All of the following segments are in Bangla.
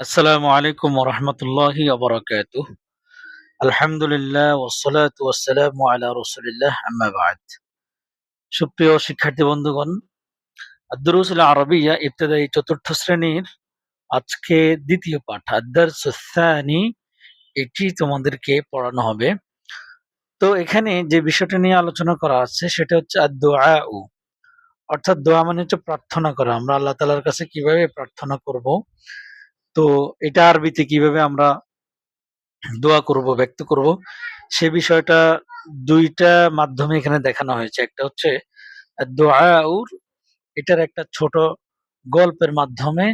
আসসালামু আলাইকুম ওরহমতুল্লাহি অবরাকাতু আলহামদুলিল্লাহ ওসলাত ওয়াসালামু আলা রসুলিল্লাহ, আম্মা বাদ। সুপ্রিয় শিক্ষার্থী বন্ধুগণ আদরুসুল আরবিয়া ইবতদায়ী চতুর্থ শ্রেণির আজকে দ্বিতীয় পাঠ আদার সুসানি এটি তোমাদেরকে পড়ানো হবে। তো এখানে যে বিষয়টা নিয়ে আলোচনা করা আছে, সেটা হচ্ছে দোয়া অর্থাৎ দোয়া মানে হচ্ছে প্রার্থনা করা। আমরা আল্লাহ তালার কাছে কীভাবে প্রার্থনা করব তো এটা আরবিতে কীভাবে আমরা দোয়া করব, ব্যক্ত করব, সে বিষয়টা দুইটা মাধ্যমে এখানে দেখানো হয়েছে। একটা হচ্ছে দোয়াউর, এটার একটা ছোট গল্পের মাধ্যমে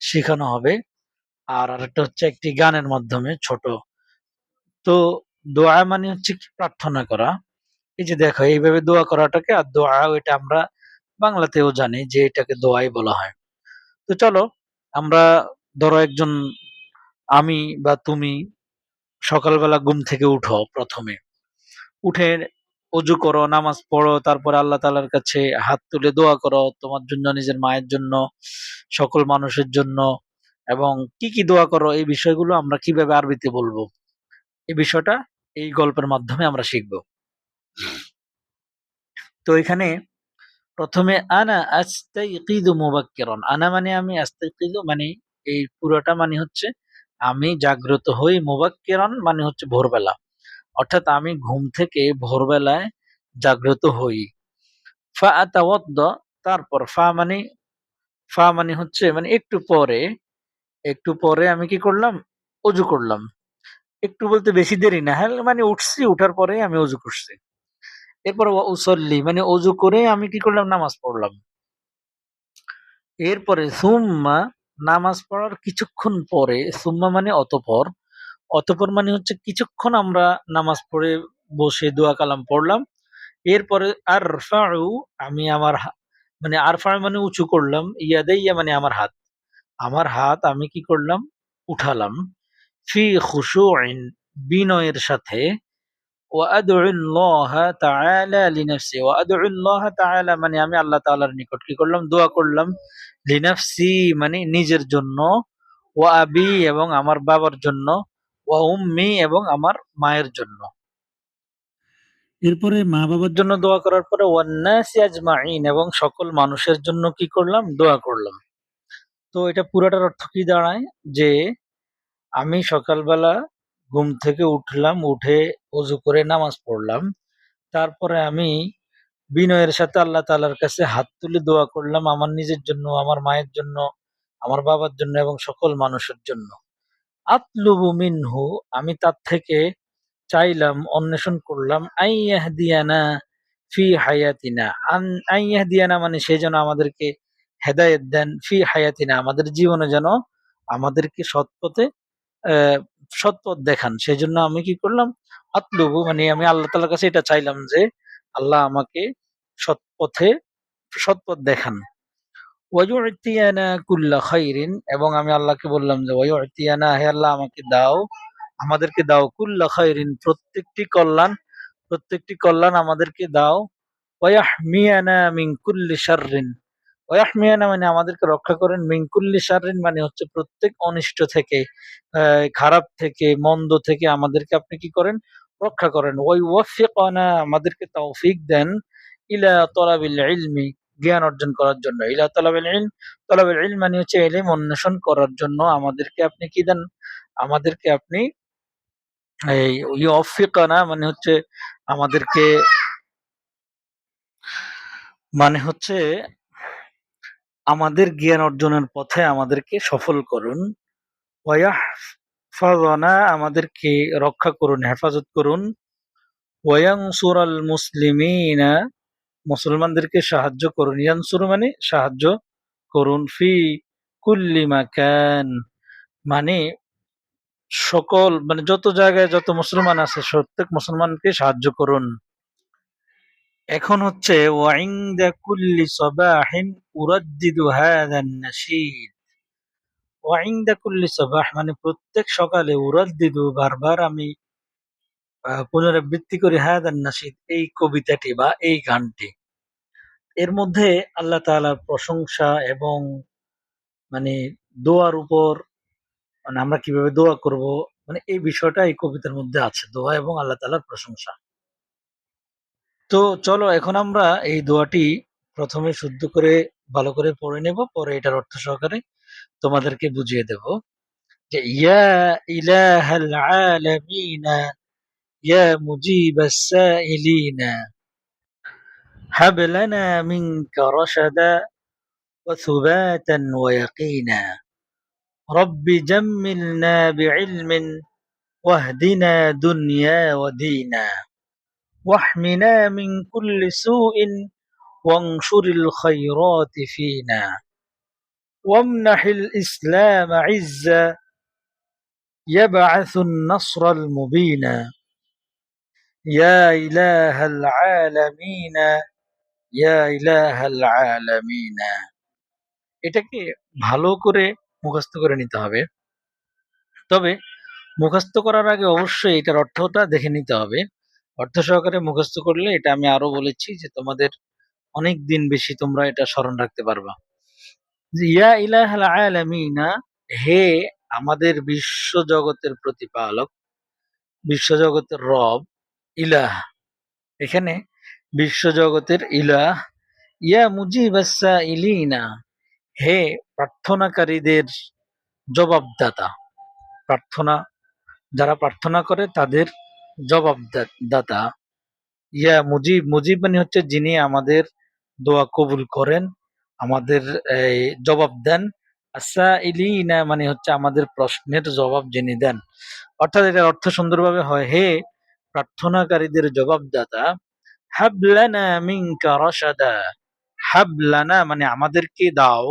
শেখানো হবে, আর আরেকটা হচ্ছে একটি গানের মাধ্যমে ছোট। তো দোয়া মানে হচ্ছে কি? প্রার্থনা করা। এই যে দেখো, এইভাবে দোয়া করাটাকে, আর দোয়া এটা আমরা বাংলাতেও জানি যে এটাকে দোয়াই বলা হয়। তো চলো, আমরা ধরো একজন আমি বা তুমি সকালবেলা ঘুম থেকে উঠো প্রথমে। উঠে অজু করো, নামাজ পড়ো, তারপরে আল্লাহ তালার কাছে হাত তুলে দোয়া করো, তোমার জন্য, নিজের মায়ের জন্য, সকল মানুষের জন্য। এবং কি কি দোয়া করো, এই বিষয়গুলো আমরা কীভাবে আরবিতে বলব? এই বিষয়টা এই গল্পের মাধ্যমে আমরা শিখব। তো এখানে প্রথমে আনা আস্তাইকিদু মুবাক্কিরান। আনা মানে আমি আস্তাইকিদু মানে এই পুরোটা মানে হচ্ছে আমি জাগ্রত হই মুবাক্কিরান মানে হচ্ছে ভোরবেলা। অর্থাৎ আমি ঘুম থেকে ভোরবেলায় জাগ্রত হই। ফা আতাওয়াদ্দা তারপর ফা মানে ফা মানে হচ্ছে মানে একটু পরে একটু পরে আমি কি করলাম? অজু করলাম। একটু বলতে বেশি দেরি না হ্যাঁ মানে উঠছি, উঠার পরে আমি অজু করছি। এরপর উসল্লি মানে অজু করে আমি কি করলাম? নামাজ পড়লাম। এরপরে সুম্মা নামাজ পড়ার কিছুক্ষণ পরে, সুম্মা মানে অতপর। অতপর মানে হচ্ছে কিছুক্ষণ আমরা নামাজ পড়ে বসে দোয়া কালাম পড়লাম। এরপরে আর আমি আমার মানে আরফা মানে উঁচু করলাম, ইয়াদাইয়া মানে আমার হাত। আমার হাত আমি কি করলাম? উঠালাম। ফি খুশু বিনয়ের সাথে মানে আমি আল্লাহ তাআলার নিকট কি করলাম? দোয়া করলাম লিনাফসি মানে নিজের জন্য ও আবি এবং আমার বাবার জন্য ও উম্মি এবং আমার মায়ের জন্য। এরপরে মা বাবার জন্য দোয়া করার পরে ওয়ান্নাসি আজমাইন এবং সকল মানুষের জন্য কি করলাম? দোয়া করলাম। তো এটা পুরাটার অর্থ কি দাঁড়ায়? যে আমি সকালবেলা ঘুম থেকে উঠলাম, উঠে অজু করে নামাজ পড়লাম। তারপরে আমি বিনয়ের সাথে আল্লাহ তালার কাছে হাত তুলে দোয়া করলাম আমার নিজের জন্য, আমার মায়ের জন্য, আমার বাবার জন্য এবং সকল মানুষের জন্য। আতলুবু মিনহু, আমি তার থেকে চাইলাম, অন্বেষণ করলাম আইয়াহদিয়ানা ফি হায়াতিনা। আইয়াহদিয়ানা মানে সে যেন আমাদেরকে হেদায়েত দেন, ফি হায়াতিনা, আমাদের জীবনে যেন আমাদেরকে সৎ পথে সৎ পথ দেখান। সেই জন্য আমি কি করলাম, আতলুবু মানে আমি আল্লাহ তালার কাছে এটা চাইলাম যে, আল্লাহ আমাকে সৎ পথে সৎ পথ দেখান। ওয়াজুতিয়ানা কুল্লা খাইরিন, এবং আমি আল্লাহকে বললাম যে ওয়াজুতিয়ানা হে আল্লাহ, আমাকে দাও, আমাদেরকে দাও কুল্লা খাইরিন, প্রত্যেকটি কল্যাণ প্রত্যেকটি কল্যাণ আমাদেরকে দাও। ওয়াহমিয়ানা মিন কুল্লি শাররিন ওয়াহমিয়ানা মানে আমাদেরকে রক্ষা করেন মিঙ্কুল্লি শাররিন মানে হচ্ছে প্রত্যেক অনিষ্ট থেকে খারাপ থেকে, মন্দ থেকে আমাদেরকে আপনি কি করেন? রক্ষা করেন। ওই ওয়াফিকানা, আমাদেরকে তৌফিক দেন ইলা তলাবিল ইলমি, জ্ঞান অর্জন করার জন্য। ইলা তলাবিল ইলম তলাবিল ইলম মানে হচ্ছে এলিম অন্বেষণ করার জন্য আমাদেরকে আপনি কি দেন? আমাদেরকে আপনি এই ইয়ফিকানা মানে হচ্ছে আমাদেরকে মানে হচ্ছে আমাদের জ্ঞান অর্জনের পথে আমাদেরকে সফল করুন। ওয়াহফাযনা আমাদেরকে রক্ষা করুন, হেফাজত করুন। ওয়াংসুরাল মুসলিমিনা, মুসলমানদেরকে সাহায্য করুন। ইয়ানসুর মানে সাহায্য করুন। ফি কুল্লি মাকান মানে সকল মানে যত জায়গায় যত মুসলমান আছে প্রত্যেক মুসলমানকে সাহায্য করুন। এখন হচ্ছে, ওয়াইন্দা কুল্লি সবাহিন উরাদ্দিদু হাদান নাশীদ। ওয়াইন্দা কুল্লি সবাহ মানে প্রত্যেক সকালে উরাদ্দিদু, বারবার আমি পুনরাবৃত্তি করি হাদান নাশীদ এই কবিতাটি বা এই গানটি। এর মধ্যে আল্লাহ তাআলার প্রশংসা এবং মানে দোয়ার উপর মানে আমরা কীভাবে দোয়া করব মানে এই বিষয়টা এই কবিতার মধ্যে আছে, দোয়া এবং আল্লাহ তাআলার প্রশংসা। তো চলো এখন আমরা এই দোয়াটি প্রথমে শুদ্ধ করে ভালো করে পড়ে নেব পরে এটার অর্থ সহকারে তোমাদেরকে বুঝিয়ে দেব যে ইয়া ইলাহাল আলামিনা ইয়া মুজিবাস সাইলিনা হাব লানা মিনকা রাশাদা وثباتا ويقينا رب جملنا بعلم واهدنا دنيا ودينا واحمنا من كل سوء وانشر الخيرات فينا وامنح الإسلام عزا يبعث النصر المبين يا إله العالمين يا إله العالمين এটাকে ভালো করে মুখস্থ করে নিতে হবে তবে মুখস্থ করার আগে অবশ্যই এটার অর্থটা দেখে নিতে হবে অর্থ সহকারে মুখস্থ করলে এটা আমি আরও বলেছি যে তোমাদের অনেক দিন বেশি তোমরা এটা স্মরণ রাখতে পারবা। ইয়া ইলাহাল আলামিনা, হে আমাদের বিশ্ব জগতের প্রতিপালক, বিশ্ব জগতের রব, ইলাহ। এখানে বিশ্ব জগতের ইলাহ, ইয়া মুজিবাসা ইলিনা হে প্রার্থনাকারীদের জবাবদাতা। প্রার্থনা, যারা প্রার্থনা করে তাদের জবাব দাতা ইয়া মুজিব মুজিব মানে হচ্ছে যিনি আমাদের দোয়া কবুল করেন, আমাদের, এই, জবাব দেন। আসা ইলিনা মানে হচ্ছে আমাদের প্রশ্নের জবাব যিনি দেন। অর্থাৎ এটার অর্থ সুন্দরভাবে হয়, হে প্রার্থনাকারীদের জবাবদাতা হাবলানা মিনকা রাশাদা। হাবলানা মানে আমাদেরকে দাও,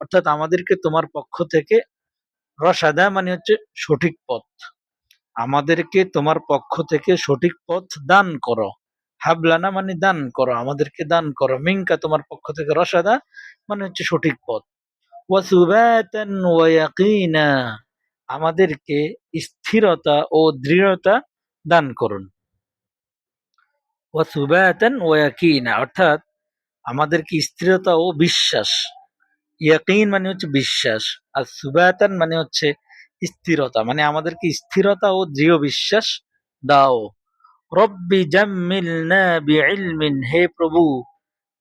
অর্থাৎ আমাদেরকে তোমার পক্ষ থেকে রসাদা মানে হচ্ছে সঠিক পথ। আমাদেরকে তোমার পক্ষ থেকে সঠিক পথ দান করো। হাবলানা মানে দান করো, আমাদেরকে দান করো। মিঙ্কা তোমার পক্ষ থেকে রসাদা মানে হচ্ছে সঠিক পথ। আমাদেরকে স্থিরতা ও দৃঢ়তা দান করুন। ওয়াসুবাতান ওয়ায়াকিনা অর্থাৎ আমাদেরকে স্থিরতা ও বিশ্বাস। ইয়াকিন মানে হচ্ছে বিশ্বাস, আর সুবাতান মানে হচ্ছে স্থিরতা মানে আমাদেরকে স্থিরতা ও দৃঢ় বিশ্বাস দাও। রব্বি জাম্মিল না বিইলমিন, হে প্রভু,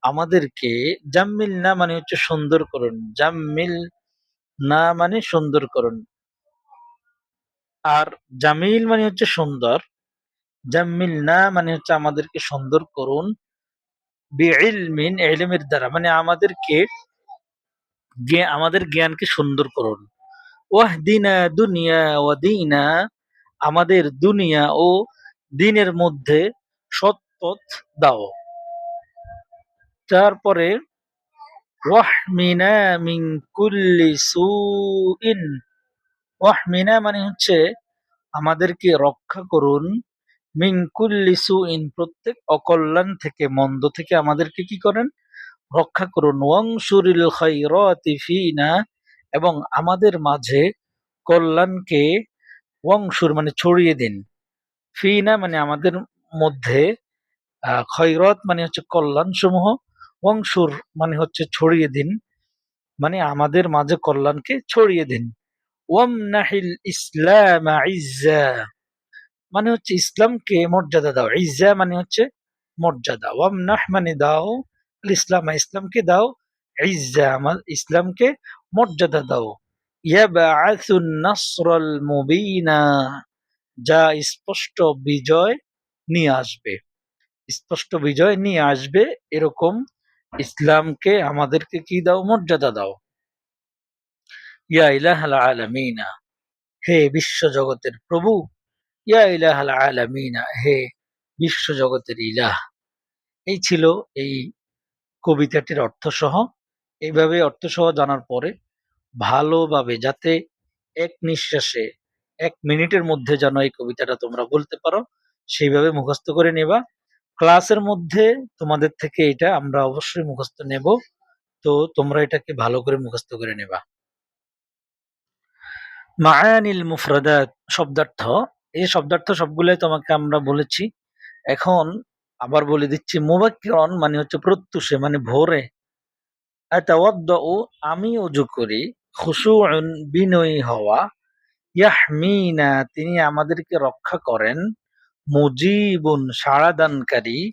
আমাদেরকে জাম্মিল না মানে হচ্ছে সুন্দর করুন। জাম্মিল না মানে সুন্দর করুন। আর জামিল মানে হচ্ছে সুন্দর। জাম্মিল না মানে হচ্ছে আমাদেরকে সুন্দর করুন বিইলমিন ইলমের দ্বারা মানে আমাদেরকে আমাদের জ্ঞানকে সুন্দর করুন। ওয়াহদিনা দুনিয়া ওয়াদিনা আমাদের দুনিয়া ও দিনের মধ্যে সৎপথ দাও। তারপরে, ওয়াহমিনা মিন কুল্লি সুইন। ওয়াহমিনা মানে হচ্ছে আমাদেরকে রক্ষা করুন। মিন কুল্লি সুইন, প্রত্যেক অকল্যাণ থেকে, মন্দ থেকে আমাদেরকে কি করেন? রক্ষা করুন। ওয়াংশুরিল খাইরাতি ফিনা এবং আমাদের মাঝে কল্যাণকে ওয়াংশুর মানে ছড়িয়ে দিন। ফিনা মানে আমাদের মধ্যে খৈরত মানে হচ্ছে কল্যাণ সমূহ ওয়াংশুর মানে হচ্ছে ছড়িয়ে দিন। মানে আমাদের মাঝে কল্যাণকে ছড়িয়ে দিন। ওম ওয়ামনাহিল ইসলাম ইজ্জা মানে হচ্ছে ইসলামকে মর্যাদা দাও। ইজ্জা মানে হচ্ছে মর্যাদা। ওয়ামনাহ মানে দাও ইসলাম ইসলামকে দাও। ইজ্জা আমার ইসলামকে মর্যাদা দাও নাসরাল মুবিনা যা স্পষ্ট বিজয় নিয়ে আসবে। স্পষ্ট বিজয় নিয়ে আসবে এরকম ইসলামকে আমাদেরকে কি দাও? মর্যাদা দাও। ইয়া ইলাহাল আলামিনা। হে বিশ্ব জগতের প্রভু। ইয়া ইলাহাল আলামিনা। হে বিশ্ব জগতের ইলাহ। এই ছিল এই কবিতাটির অর্থসহ এইভাবে অর্থসহ জানার পরে ভালোভাবে, যাতে এক নিঃশ্বাসে, এক মিনিটের মধ্যে যেন এই কবিতাটা তোমরা বলতে পারো, সেইভাবে মুখস্থ করে নেবা। ক্লাসের মধ্যে তোমাদের থেকে এটা আমরা অবশ্যই মুখস্থ নেব। তো তোমরা এটাকে ভালো করে মুখস্থ করে নেবা। মায়ানিল মুফরাদাত শব্দার্থ। এই শব্দার্থ সবগুলোই তোমাকে আমরা বলেছি। এখন আবার বলে দিচ্ছি মুবাক্কিরন মানে হচ্ছে প্রত্যুষে মানে ভোরে। আমি অজু করি। খুশুউন বিনয়ী হওয়া। ইয়াহমিনা, তিনি আমাদেরকে রক্ষা করেন। মুজিবুন সাড়াদানকারী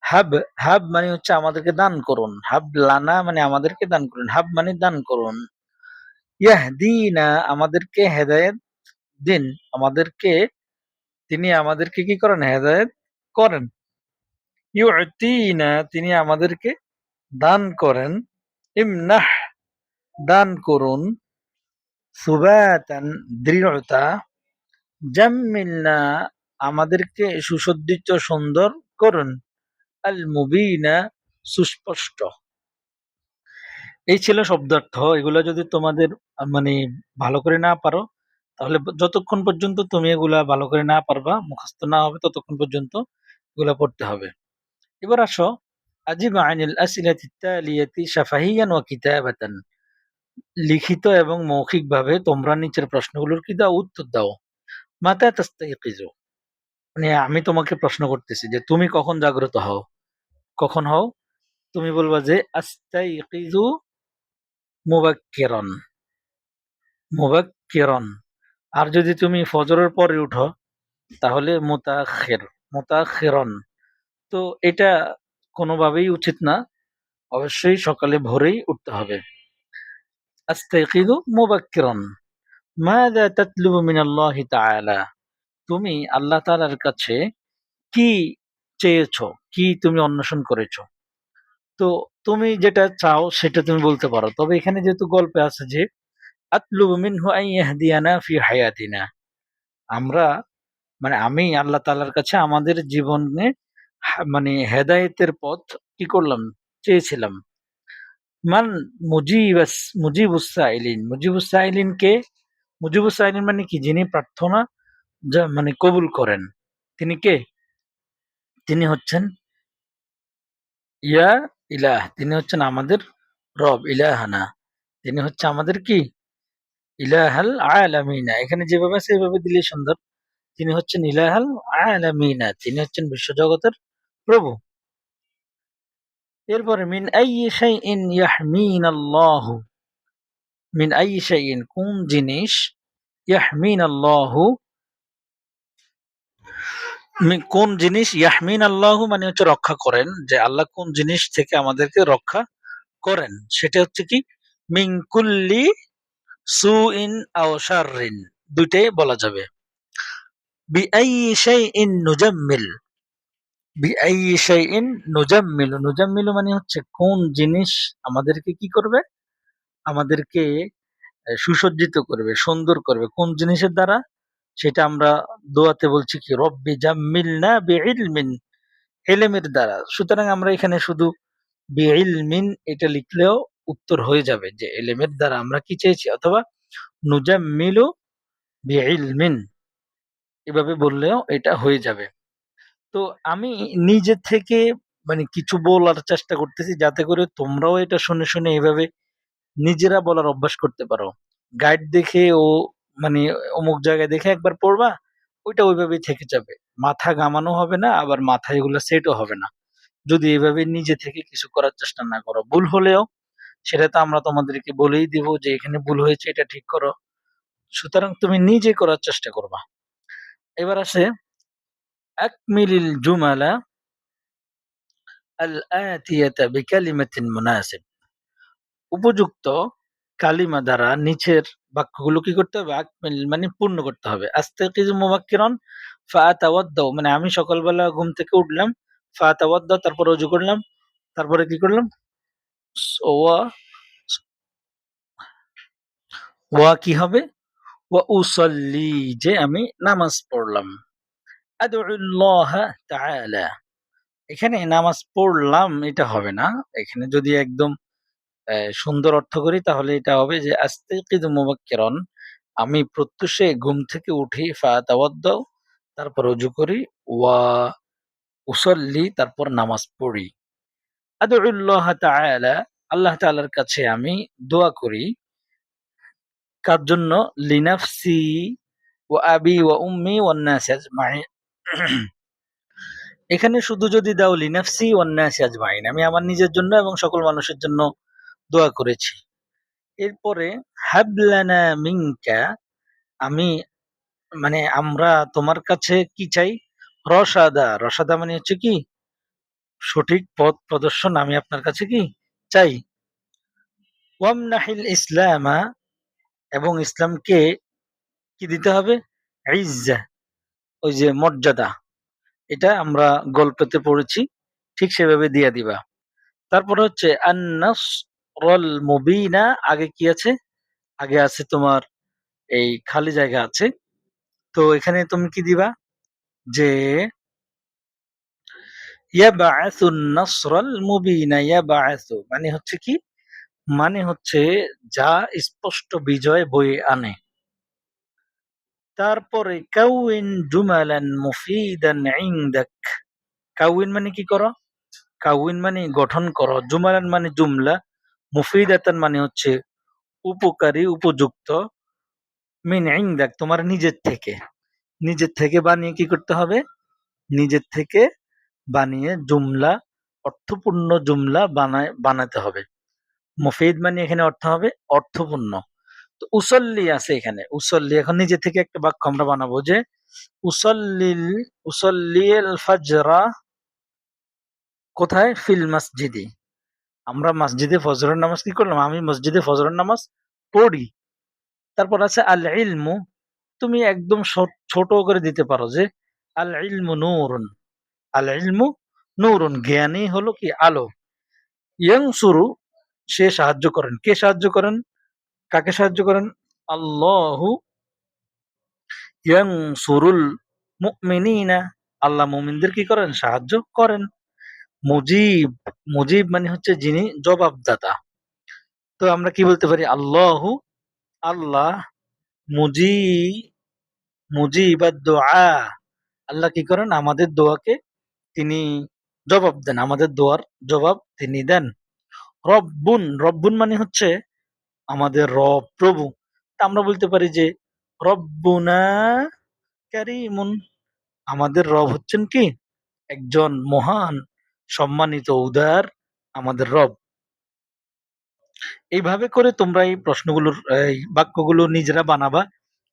হাব হাব মানে হচ্ছে আমাদেরকে দান করুন। হাব লানা মানে আমাদেরকে দান করুন। হাব মানে দান করুন। ইয়াহদিনা, আমাদেরকে হেদায়েত দিন। আমাদেরকে, তিনি আমাদেরকে কি করেন? হেদায়েত করেন। ইউতিনা, তিনি আমাদেরকে দান করেন। ইমনাহ, দান করুন। সুবাতান, দৃঢ়তা। জাম্মিলনা, আমাদেরকে সুসজ্জিত, সুন্দর করুন। আল মুবিনা, সুস্পষ্ট। এই ছিল শব্দার্থ। এগুলো যদি তোমাদের মানে ভালো করে না পারো, তাহলে যতক্ষণ পর্যন্ত তুমি এগুলা ভালো করে না পারবা, মুখস্থ না হবে, ততক্ষণ পর্যন্ত এগুলা পড়তে হবে। এবার আসো আজিব আনিল আসিলাতি শাফাহিয়ান ওয়া কিতাবাতান লিখিত এবং মৌখিকভাবে তোমরা নিচের প্রশ্নগুলোর কি দাও? উত্তর দাও। মাতা তাস্তাইকিজু মানে আমি তোমাকে প্রশ্ন করতেছি যে তুমি কখন জাগ্রত হও? কখন হও? তুমি বলবা যে আস্তাইকিজু মুবাক্কিরান। মুবাক্কিরান। আর যদি তুমি ফজরের পরে উঠো, তাহলে মুতাখির, মুতাখিরন। তো এটা কোনোভাবেই উচিত না। অবশ্যই সকালে ভোরেই উঠতে হবে। আস্তাইকিজু মুবাক্কিরান। মাযা তাতলুবু মিনাল্লাহি তাআলা। তুমি আল্লাহ তাআলার কাছে কি চেয়েছো? কি তুমি অন্বেষণ করেছ? তো তুমি যেটা চাও সেটা তুমি বলতে পারো। তবে এখানে যেহেতু গল্পে আছে যে, আতলুবু মিনহু আন ইয়াহদিয়ানা ফি হায়াতিনা। আমরা মানে আমি আল্লাহ তাআলার কাছে আমাদের জীবনে মানে হেদায়েতের পথ কি করলাম? চেয়েছিলাম। মান মুজিবাস মুজিবুস সাইলিন মুজিবুস সাইলিন কে মুজিবুস সাইলিন মানে কি? যিনি প্রার্থনা যা মানে কবুল করেন। তিনি কে? তিনি হচ্ছেন ইয়া ইলাহ। তিনি হচ্ছেন আমাদের রব, ইলাহানা। তিনি হচ্ছে আমাদের কি? ইলাহাল আলামিনা। এখানে যেভাবে সেভাবে দিলে সুন্দর। তিনি হচ্ছেন ইলাহাল আলামিনা। তিনি হচ্ছেন বিশ্বজগতের প্রভু। এরপরে, মিন আই শাইইন ইয়াহমিনাল্লাহু। মিন আই শাইইন কোন জিনিস? ইয়াহমিনাল্লাহু। আল্লাহ কোন জিনিস? ইয়াহমিন আল্লাহ মানে হচ্ছে রক্ষা করেন, যে আল্লাহ কোন জিনিস থেকে আমাদেরকে রক্ষা করেন। সেটা হচ্ছে কি? মিন কুল্লি সুইন আও শাররিন দুইটাই বলা যাবে। বিআই শাইইন নুজাম্মিল বিআই শাইইন নুজাম্মিল মানে হচ্ছে কোন জিনিস আমাদেরকে কি করবে? আমাদেরকে সুসজ্জিত করবে, সুন্দর করবে। কোন জিনিসের দ্বারা? সেটা আমরা দোয়াতে বলছি কি, রব্বি জাম্মিলনা বিইলমিন এলেমের দ্বারা। সুতরাং আমরা এখানে শুধু বিইলমিন এটা লিখলেও উত্তর হয়ে যাবে যে এলেমের দ্বারা আমরা কি চেয়েছি, অথবা নুজাম্মিলু বিইলমিন। এভাবে বললেও এটা হয়ে যাবে। তো আমি নিজে থেকে মানে কিছু বলার চেষ্টা করতেছি যাতে করে তোমরাও এটা শুনে শুনে এভাবে নিজেরা বলার অভ্যাস করতে পারো। গাইড দেখে ও মানে অমুক জায়গায় দেখে একবার পড়বা, ওইটা ওইভাবেই থেকে যাবে। মাথা গামানো হবে না, আবার মাথায় এগুলো সেটও হবে না। যদি এভাবে নিজে থেকে কিছু করার চেষ্টা না করো। ভুল হলেও সেটা তো আমরা তোমাদেরকে বলেই দিব যে এখানে ভুল হয়েছে, এটা ঠিক করো। সুতরাং তুমি নিজে করার চেষ্টা করবা। এবার আছে জুমালা আল আতিয়াতা বিকালিমাতিন মুনাসিব উপযুক্ত কালিমা দ্বারা নিচের বাক্যগুলো কি করতে হবে? আকমিল মানে পূর্ণ করতে হবে। আস্তাকিজু মুবাক্কিরান ফাআতাওয়াদ্দাউ মানে আমি সকালবেলা ঘুম থেকে উঠলাম ফাআতাওয়াদ্দা তারপর ওযু করলাম, তারপরে কি করলাম? ওয়া ওয়া কি হবে? ওয়া উসাল্লি, যে আমি নামাজ পড়লাম। এখানে নামাজ পড়লাম, এটা হবে না। এখানে যদি একদম সুন্দর অর্থ করি, তাহলে এটা হবে যে আস্তাকিদু আমি প্রত্যুষে ঘুম থেকে উঠি, ফাতাওয়াদ্দাউ, তারপর রুজু করি, ওয়া উসল্লি, তারপর নামাজ পড়ি। আদউল্লাহ তাআলা, আল্লাহ তাআলার কাছে আমি দোয়া করি। কার জন্য? লিনাফসি ওয়া আবি ওয়া উম্মি ওয়ান নাস আজমাইন। এখানে শুধু যদি দাও লিনাফসি অন্যাসি আজমাইন আমি আমার নিজের জন্য এবং সকল মানুষের জন্য দোয়া করেছি। এরপরে, হাবলানা মিনকা, আমি মানে আমরা তোমার কাছে কি চাই? রসাদা। রসাদা মানে হচ্ছে কি? সঠিক পথ প্রদর্শন আমি আপনার কাছে কি চাই? ওয়ামনাহিল ইসলামা, এবং ইসলামকে কি দিতে হবে? ইজ্জা। ওই যে মর্যাদা, এটা আমরা গল্পতে পড়েছি, ঠিক সেভাবে দিয়ে দিবা। তারপরে হচ্ছে মুবিনা, আগে কি আছে? আগে আছে তোমার এই খালি জায়গা আছে। তো এখানে তুমি কি দিবা? যে মানে হচ্ছে কি? মানে হচ্ছে যা স্পষ্ট বিজয় বয়ে আনে। তারপরে, কাউইন জুমালান মুফিদান ইনদাক। কাউইন মানে কি করো? কাউইন মানে গঠন করো। জুমালান মানে জুমলা, মুফিদাতান মানে হচ্ছে উপকারী, উপযুক্ত, মিন ইনদাক, তোমার নিজের থেকে। নিজের থেকে বানিয়ে কি করতে হবে? নিজের থেকে বানিয়ে জুমলা, অর্থপূর্ণ জুমলা বানায়, বানাতে হবে। মুফিদ মানে এখানে অর্থ হবে অর্থপূর্ণ। তো উসল্লি আছে এখানে। উসল্লি, এখন নিজে থেকে একটা বাক্য আমরা বানাবো যে, উসল্লিল উসল্লিল ফাজরা কোথায়? ফিল মসজিদি। আমরা মসজিদে ফজরের নামাজ কি করলাম? আমি মসজিদে ফজরের নামাজ পড়ি। তারপর আছে আল ইলমু তুমি একদম ছোট করে দিতে পারো যে আল ইলমু নূরুন। আল ইলমু নূরুন, জ্ঞানী হলো কি? আলো। ইয়ং সুরু সে সাহায্য করেন। কে সাহায্য করেন? কাকে সাহায্য করেন? আল্লাহু ইয়াং সুরুল মুমিনিনা। আল্লাহ মুমিনদের কি করেন? সাহায্য করেন। মুজিব মুজিব মানে হচ্ছে যিনি জবাবদাতা। তো আমরা কি বলতে পারি? আল্লাহু, আল্লাহ, মুজি, মুজিবাদ দোয়া। আল্লাহ কি করেন? আমাদের দোয়াকে তিনি জবাব দেন। আমাদের দোয়ার জবাব তিনি দেন। রব্বুন রব্বুন মানে হচ্ছে আমাদের রব প্রভু। তা আমরা বলতে পারি যে, রব্বুনা কারিমুন। আমাদের রব হচ্ছেন কি? একজন মহান, সম্মানিত, উদার আমাদের রব। এইভাবে করে তোমরা এই প্রশ্নগুলোর, এই বাক্যগুলো নিজেরা বানাবা।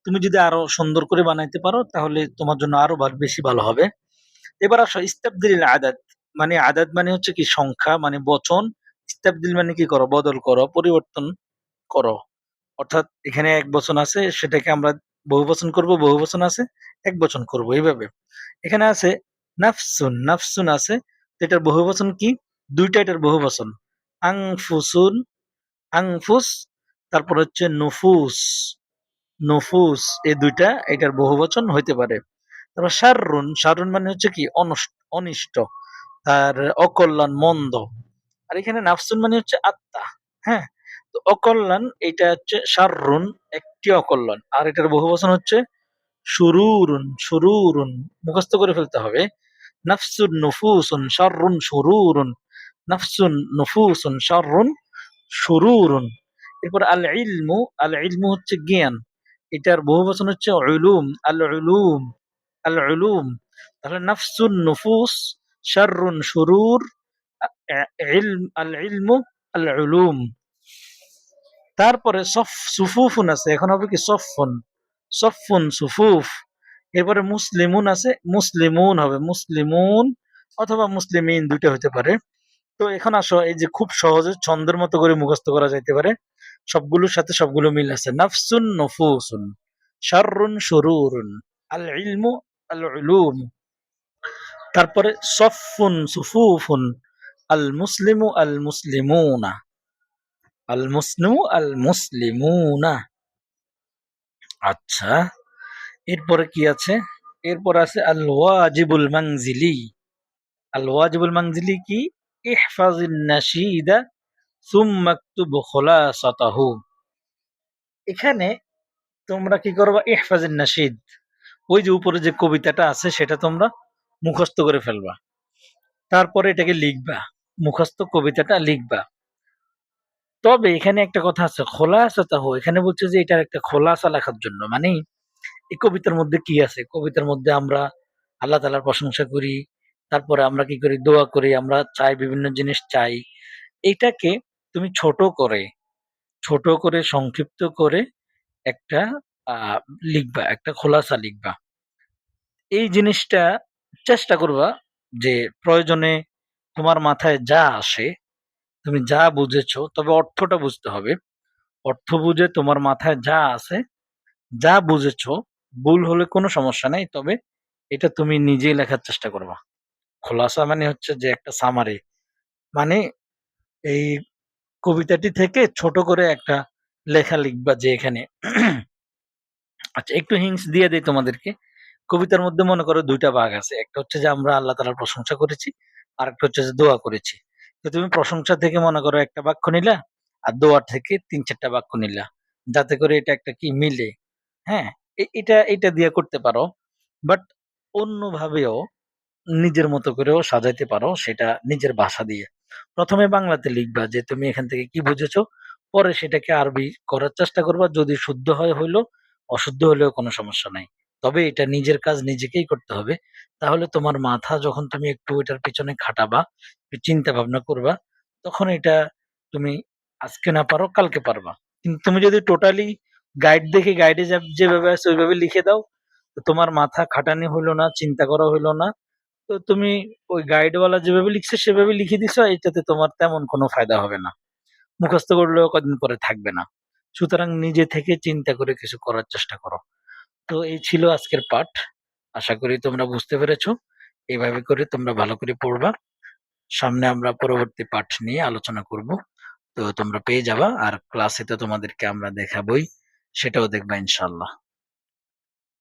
তুমি যদি আরও সুন্দর করে বানাইতে পারো, তাহলে তোমার জন্য আরও বেশি ভালো হবে। এবার আসো, ইস্তাবদিল আদাত মানে আদাত মানে হচ্ছে কি, সংখ্যা মানে বচন। ইস্তাবদিল মানে কি করো? বদল করো, পরিবর্তন করো। অর্থাৎ এখানে এক বচন আছে, সেটাকে আমরা বহু বচন করব, বহু বচন আছে, এক বচন করব, এইভাবে। এখানে আছে, নাফসুন নাফসুন আছে এটার বহু বচন কি? দুইটা এটার বহু বচন। আংফুসুন, আংফুস, তারপর হচ্ছে নুফুস। নুফুস এই দুইটা এটার বহু বচন হইতে পারে। তারপর শাররুন শাররুন মানে হচ্ছে কি? অনষ্ট। তার অকল্যাণ, মন্দ। আর এখানে নাফসুন মানে হচ্ছে আত্মা হ্যাঁ? অকল্যাণ এটা হচ্ছে শাররুন, একটি অকল্যাণ। আর এটার বহু বচন হচ্ছে শুরুরুন শুরুরুন মুখস্থ করে ফেলতে হবে। নাফসুন নুফুসুন শাররুন শুরুরুন নাফসুন নুফুসুন শাররুন শুরুরুন এরপর আল ইলমু আল ইলমু হচ্ছে জ্ঞান। এটার বহু বচন হচ্ছে উলুম আল উলুম আল উলুম তাহলে নাফসুন নুফুস, শাররুন শুরুর ইলম আল ইলমু আল উলুম তারপরে সফ, সুফুফুন আছে, এখন হবে কি সফুন সফুন সুফুফ। এরপরে মুসলিমুন আছে, মুসলিমুন হবে, মুসলিমুন অথবা মুসলিমিন দুইটা হতে পারে। তো এখন আসো, এই যে খুব সহজে ছন্দের মতো করে মুখস্থ করা যাইতে পারে। সবগুলোর সাথে সবগুলো মিল আছে। নাফসুন, নফুসুন। শাররুন, শুরুরুন। আল ইলমু আল উলুম তারপরে সফুন সুফুফুন। আল মুসলিমু আল মুসলিমুনা আল মুসলিমু আল মুসলিমুনা আচ্ছা এরপরে কি আছে? এরপর আছে আল ওয়াজিবুল মানজিলি। আল ওয়াজিবুল মানজিলি কি? ইহফাজিন নাশিদা সুম্মা আকতুব খুলাসাতাহু। এখানে তোমরা কি করবা? ইহফাজিন নাশিদ। ওই যে উপরে যে কবিতাটা আছে, সেটা তোমরা মুখস্থ করে ফেলবা। তারপরে এটাকে লিখবা। মুখস্থ কবিতাটা লিখবা। তবে এখানে একটা কথা আছে খোলাসাতাহু। এখানে বলছে যে এটার একটা খোলাসা লেখার জন্য। মানে এই কবিতার মধ্যে কি আছে? কবিতার মধ্যে আমরা আল্লাহ তালার প্রশংসা করি তারপরে আমরা কি করি? দোয়া করি আমরা চাই বিভিন্ন জিনিস চাই। এইটাকে তুমি ছোট করে ছোট করে সংক্ষিপ্ত করে একটা লিখবা, একটা খোলাসা লিখবা। এই জিনিসটা চেষ্টা করবা যে প্রয়োজনে তোমার মাথায় যা আসে, তুমি যা বুঝেছ তবে অর্থটা বুঝতে হবে। অর্থ বুঝে তোমার মাথায় যা আছে, যা বুঝেছ, ভুল হলে কোনো সমস্যা নেই তবে এটা তুমি নিজেই লেখার চেষ্টা করবা। খোলাসা মানে হচ্ছে যে একটা সামারি। মানে এই কবিতাটি থেকে ছোট করে একটা লেখা লিখবা যে এখানে আচ্ছা একটু হিংস দিয়ে দেই তোমাদেরকে। কবিতার মধ্যে মনে করো ২ টা ভাগ আছে। একটা হচ্ছে যে আমরা আল্লাহ তাআলার প্রশংসা করেছি। আর একটা হচ্ছে যে দোয়া করেছি। তো তুমি প্রশংসা থেকে মনে করো একটা বাক্য নিলা, আর দোয়া থেকে তিন চারটা বাক্য নিলা। যাতে করে এটা একটা কি মিলে। হ্যাঁ? এটা এটা দিয়ে করতে পারো। বাট অন্যভাবেও নিজের মতো করেও সাজাইতে পারো সেটা নিজের ভাষা দিয়ে। প্রথমে বাংলাতে লিখবা যে তুমি এখান থেকে কি বুঝেছ। পরে সেটাকে আরবি করার চেষ্টা করবা। যদি শুদ্ধ হয় হইল, অশুদ্ধ হলেও কোনো সমস্যা নাই। তবে এটা নিজের কাজ নিজেকেই করতে হবে। তাহলে তোমার মাথা যখন তুমি একটু এটার পিছনে খাটাবা, চিন্তা ভাবনা করবা, তখন এটা তুমি আজকে না পারো কালকে পারবা। কিন্তু তুমি যদি টোটালি গাইড দেখে গাইডে যেভাবে আছে ওইভাবে লিখে দাও, তোমার মাথা খাটানি হইল না, চিন্তা করা হইল না। তো তুমি ওই গাইডওয়ালা যেভাবে লিখছে সেভাবে লিখে দিছো, এটাতে তোমার তেমন কোনো ফায়দা হবে না। মুখস্থ করলেও কদিন পরে থাকবে না। সুতরাং নিজে থেকে চিন্তা করে কিছু করার চেষ্টা করো। তো এই ছিল আজকের পাঠ। আশা করি তোমরা বুঝতে পেরেছ। এইভাবে করে তোমরা ভালো করে পড়বা। সামনে আমরা পরবর্তী পাঠ নিয়ে আলোচনা করব। তো তোমরা পেয়ে যাবা। আর ক্লাসে তো তোমাদেরকে আমরা দেখাবই সেটাও দেখবা ইনশাআল্লাহ।